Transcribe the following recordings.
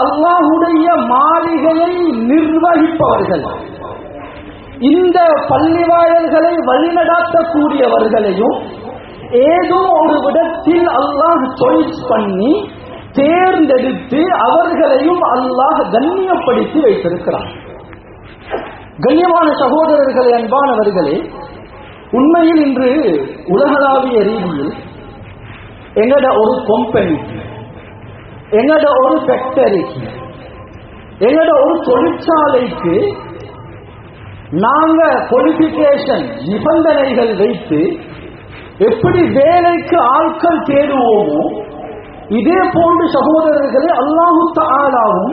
அல்லாஹுடைய மாளிகையை நிர்வகிப்பவர்கள். இந்த பள்ளிவாயல்களை வழிநடாத்தக்கூடியவர்களையும் ஏதோ ஒரு விடத்தில் அல்லாஹ் சாய்ஸ் பண்ணி தேர்ந்தெடுத்து அவர்களையும் அல்லாஹ் கண்ணியப்படுத்தி வைத்திருக்கிறார் கண்ணியமான சகோதரர்களே அன்பானவர்களே உண்மையில் இன்று உலகளாவிய ரீதியில் எங்கட ஒரு கொம்பெனி எங்கட ஒரு ஃபேக்டரிக்கு எங்கட ஒரு தொழிற்சாலைக்கு நாங்க குவாலிபிகேஷன் நிபந்தனைகள் வைத்து எப்படி வேலைக்கு ஆட்கள் தேடுவோமோ இதே போன்று சகோதரர்களை அல்லாஹு தாலாவும்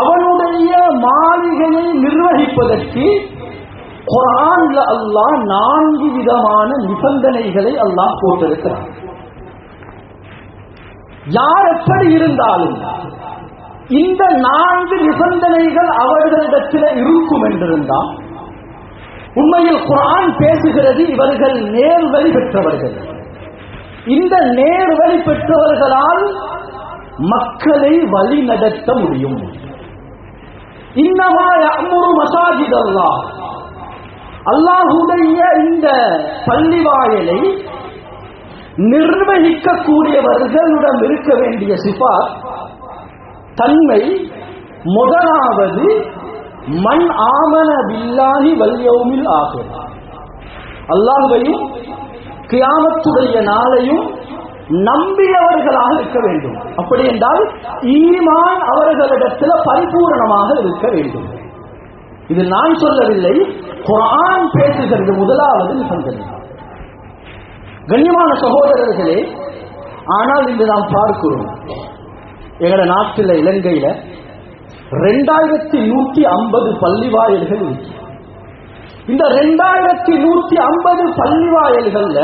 அவனுடைய மாளிகையை நிர்வகிப்பதற்கு குரான்ல அல்லாஹ் நான்கு விதமான நிபந்தனைகளை அல்லாஹ் போட்டிருக்கிறான். யார் எப்படி இருந்தாலும் இந்த நான்கு நிபந்தனைகள் அவர்களிடத்தில் இருக்கும் என்றிருந்தால் உண்மையில் குரான் பேசுகிறது இவர்கள் நேர்வழி பெற்றவர்கள். இந்த நேர்வழி பெற்றவர்களால் மக்களை வழி நடத்த முடியும். இன்னமா அம்முரு மசாஜித் அல்லாஹ் அல்லாஹுடைய இந்த பள்ளி வாயலை நிர்வகிக்கக்கூடியவர்களிடம் இருக்க வேண்டிய சிபா தன்மை முதலாவது மண் ஆமன பில்லாஹி வல்யவுமில் ஆகும் அல்லாஹையும் கியாமத்துடைய நாளையும் நம்பியவர்களாக இருக்க வேண்டும். அப்படி என்றால் ஈமான் அவர்களிடத்தில் பரிபூரணமாக இருக்க வேண்டும். இது நான் சொல்லவில்லை குரான் பேசுகிறது முதலாவது நிபந்தனை. கண்ணியமான சகோதரர்களே ஆனால் இன்று நாம் பார்க்கிறோம் எங்களோட நாட்டில் இலங்கையில ரெண்டாயிரத்தி நூற்றி ஐம்பது பள்ளிவாயல்கள் இருக்கு. இந்த ரெண்டாயிரத்தி நூற்றி ஐம்பது பள்ளிவாயல்கள்ல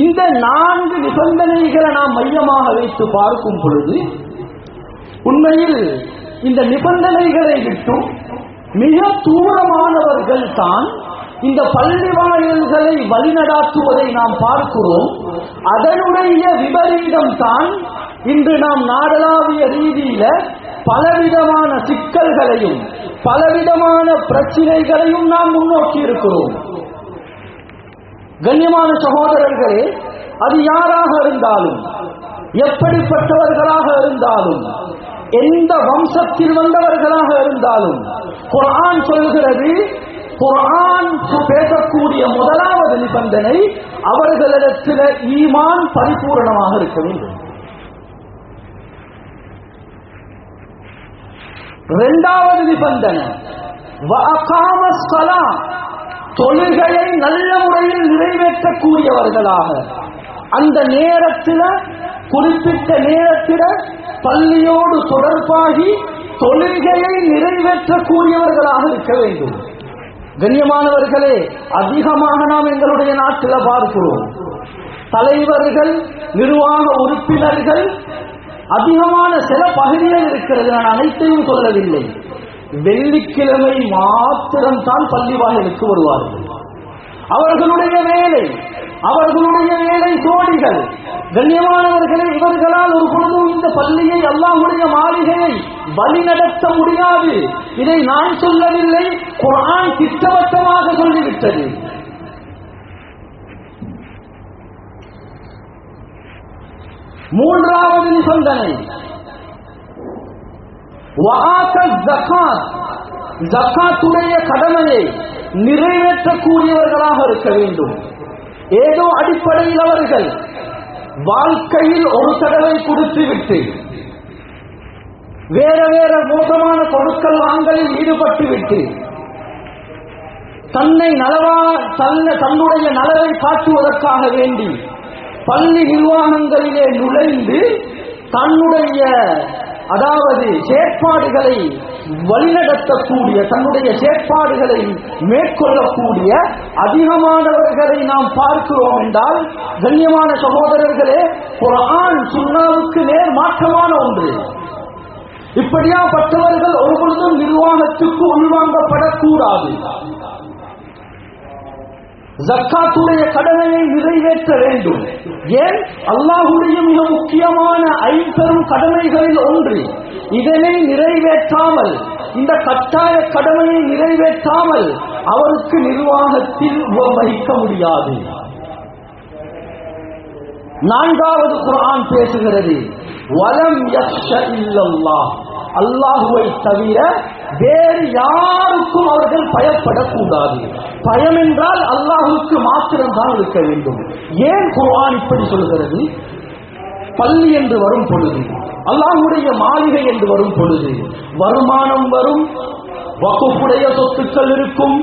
இந்த நான்கு நிபந்தனைகளை நாம் மையமாக வைத்து பார்க்கும் பொழுது உண்மையில் இந்த நிபந்தனைகளை விட்டும் மிக தூரமானவர்கள் தான் இந்த பள்ளிவாயல்களை வழிநடாத்துவதை நாம் பார்க்கிறோம். அதனுடைய விபரீதம் தான் இன்று நாம் நாடளாவிய ரீதியில பலவிதமான சிக்கல்களையும் பலவிதமான பிரச்சனைகளையும் நாம் முன்னோக்கி இருக்கிறோம். கண்ணியமான சகோதரர்களே அது யாராக இருந்தாலும் எப்படிப்பட்டவர்களாக இருந்தாலும் எந்த வம்சத்தில் வந்தவர்களாக இருந்தாலும் குரான் சொல்கிறது குரான் பேசக்கூடிய முதலாவது நிபந்தனை அவர்களிடத்தில் ஈமான் பரிபூரணமாக இருக்க வேண்டும். இரண்டாவது நிபந்தனை தொழுகையை நல்ல முறையில் நிறைவேற்றக்கூடியவர்களாக. அந்த நேரத்தில் குறிப்பிட்ட நேரத்தில் பள்ளியோடு தொடர்பாகி தொழுகையை நிறைவேற்றக்கூடியவர்களாக இருக்க வேண்டும். கண்ணியமானவர்களே அதிகமாக நாம் எங்களுடைய நாட்டில் பார்க்கிறோம். தலைவர்கள் நிர்வாக உறுப்பினர்கள் அதிகமான சில பகுதிகள் இருக்கிறது நான் அனைத்தையும் சொல்லவில்லை. வெள்ளிக்கிழமை மாத்திரம்தான் பள்ளிவாயலுக்கு வருவார்கள். அவர்களுடைய வேலை அவர்களுடைய வேலை கண்ணியமானவர்களே இவர்களால் ஒரு பொழுதும் இந்த பள்ளியை அல்லாஹுடைய மாளிகையை வழி நடத்த முடியாது. இதை நான் சொல்லவில்லை குரான் திட்டவட்டமாக சொல்லிவிட்டது. மூன்றாவது நிபந்தனை. ஜக்காத்துடைய கடமையை நிறைவேற்றக்கூடியவர்களாக இருக்க வேண்டும். ஏதோ அடிப்படையில் அவர்கள் வாழ்க்கையில் ஒரு தடவை கொடுத்துவிட்டு வேற வேற மோசமான பொருட்கள் வாங்கலில் ஈடுபட்டு விட்டு தன்னை நலவா தன்னை தன்னுடைய நலவை காட்டுவதற்காக வேண்டி பள்ளி நிர்வாகங்களிலே நுழைந்து தன்னுடைய அதாவது செயற்பாடுகளை வழிநடத்தக்கூடிய தன்னுடைய செயற்பாடுகளை மேற்கொள்ளக்கூடிய அதிகமானவர்களை நாம் பார்க்கிறோம் என்றால் கண்ணியமான சகோதரர்களே குர்ஆன் சுண்ணாவுக்கு நேர் மாற்றமான ஒன்று. இப்படியாப்பட்டவர்கள் ஒரு பொழுதும் நிர்வாகத்துக்கு உள்வாங்கப்படக்கூடாது. ஜக்காத்துடைய கடமையை நிறைவேற்ற வேண்டும். ஏன்? அல்லாஹுடைய மிக முக்கியமான ஐம்பெரும் கடமைகளில் ஒன்று. இதனை நிறைவேற்றாமல் இந்த கட்டாய கடமையை நிறைவேற்றாமல் அவருக்கு நிர்வாகத்தில் வகிக்க முடியாது. நான்காவது குரான் பேசுகிறது வலம் யக்ஷ இல்லல்லாஹ். அல்லாஹுவை தவிர வேறு யாருக்கும் அவர்கள் பயப்படக்கூடாது. பயம் என்றால் அல்லாஹ் அல்லாஹுக்கு மாத்திரம்தான் இருக்க வேண்டும். ஏன் குர்ஆன் இப்படி சொல்கிறது? பள்ளி என்று வரும் பொழுது அல்லாஹுடைய மாளிகை என்று வரும் பொழுது வருமானம் வரும் வகுப்புடைய சொத்துக்கள் இருக்கும்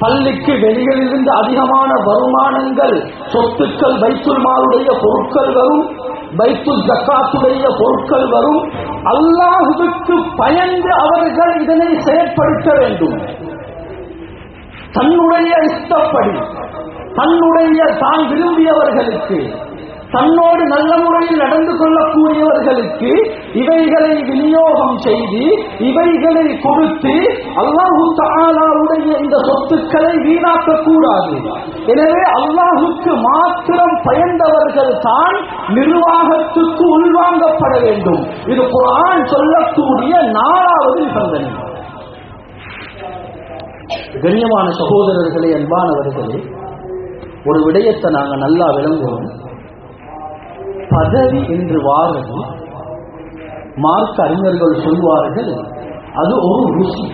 பள்ளிக்கு வெளியில் இருந்து அதிகமான வருமானங்கள் சொத்துக்கள் பைத்துல் மாலுடைய பொருட்கள் வரும் பைத்துல் ஜக்காத்துடைய பொருட்கள் வரும் அல்லாஹுக்கு பயந்து அவர்கள் இதனை செயற்படுத்த வேண்டும். தன்னுடைய இஷ்டப்படி தன்னுடைய தான் விரும்பியவர்களுக்கு தன்னோடு நல்ல முறையில் நடந்து கொள்ளக்கூடியவர்களுக்கு இவைகளை விநியோகம் செய்து இவைகளை கொடுத்து அல்லாஹு தாலாவுடைய இந்த சொத்துக்களை வீணாக்க கூடாது எனவே அல்லாஹுக்கு மாத்திரம் பயந்தவர்கள் தான் நிர்வாகத்துக்கு உள்வாங்கப்பட வேண்டும். இது குரான் சொல்லக்கூடிய நாலாவது நிபந்தனை. கண்ணியமான சகோதரர்களே அன்பானவர்களே ஒரு விடயத்தை நாங்க நல்லா விளங்குவோம் பதவி என்று வாரது மார்க்க அறிஞர்கள் சொல்வார்கள் அது ஒரு ருசி.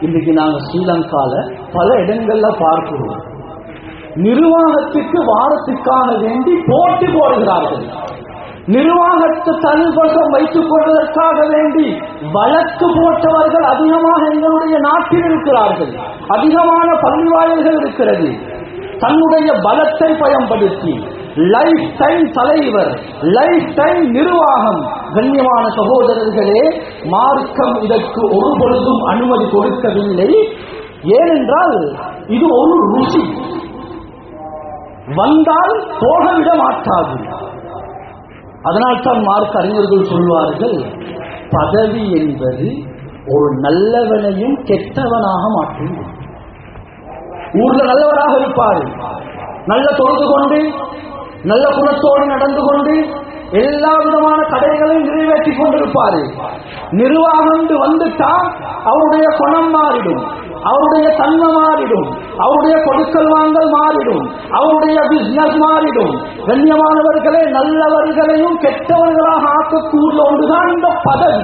இன்னைக்கு நாங்க ஸ்ரீலங்கால பல இடங்கள்ல பார்க்கிறோம். நிர்வாகத்துக்கு வாரத்துக்கான வேண்டி போட்டி போடுகிறார்கள். நிர்வாகத்தை தனிவசம் வைத்துக் கொள்வதற்காக வேண்டி வழக்கு போட்டவர்கள் அதிகமாக எங்களுடைய நாட்டில் இருக்கிறார்கள். அதிகமான பள்ளிவாயல்கள் இருக்கிறது. தன்னுடைய பலத்தை பயன்படுத்தி லைஃப் டைம் தலைவர் லைஃப் டைம் நிர்வாகம். கண்ணியமான சகோதரர்களே மார்க்கம் இதற்கு ஒரு பொழுதும் அனுமதி கொடுக்கவில்லை. ஏனென்றால் இது ஒரு ருசி. வந்தால் போகவிட மாட்டாது. அதனால் தான் மார்க்க அறிஞர்கள் சொல்வார்கள் பதவி என்பது ஒரு நல்லவனையும் கெட்டவனாக மாற்றும் ஊர்ல நல்லவராக இருப்பார். நல்ல தொழுது கொண்டு நல்ல குணத்தோடு நடந்து கொண்டு எல்லா விதமான கடைகளையும் நிறைவேற்றி கொண்டிருப்பாரு. நிர்வாகம் வந்துட்டா அவருடைய குணம் மாறிடும் அவருடைய தன்மை மாறிடும் அவருடைய கொடுக்கல் வாங்கல் மாறிடும் அவருடைய பிசினஸ் மாறிடும். கண்ணியமானவர்களே நல்லவர்களையும் கெட்டவர்களாக ஆக்கக்கூடிய ஒன்றுதான் இந்த பதவி.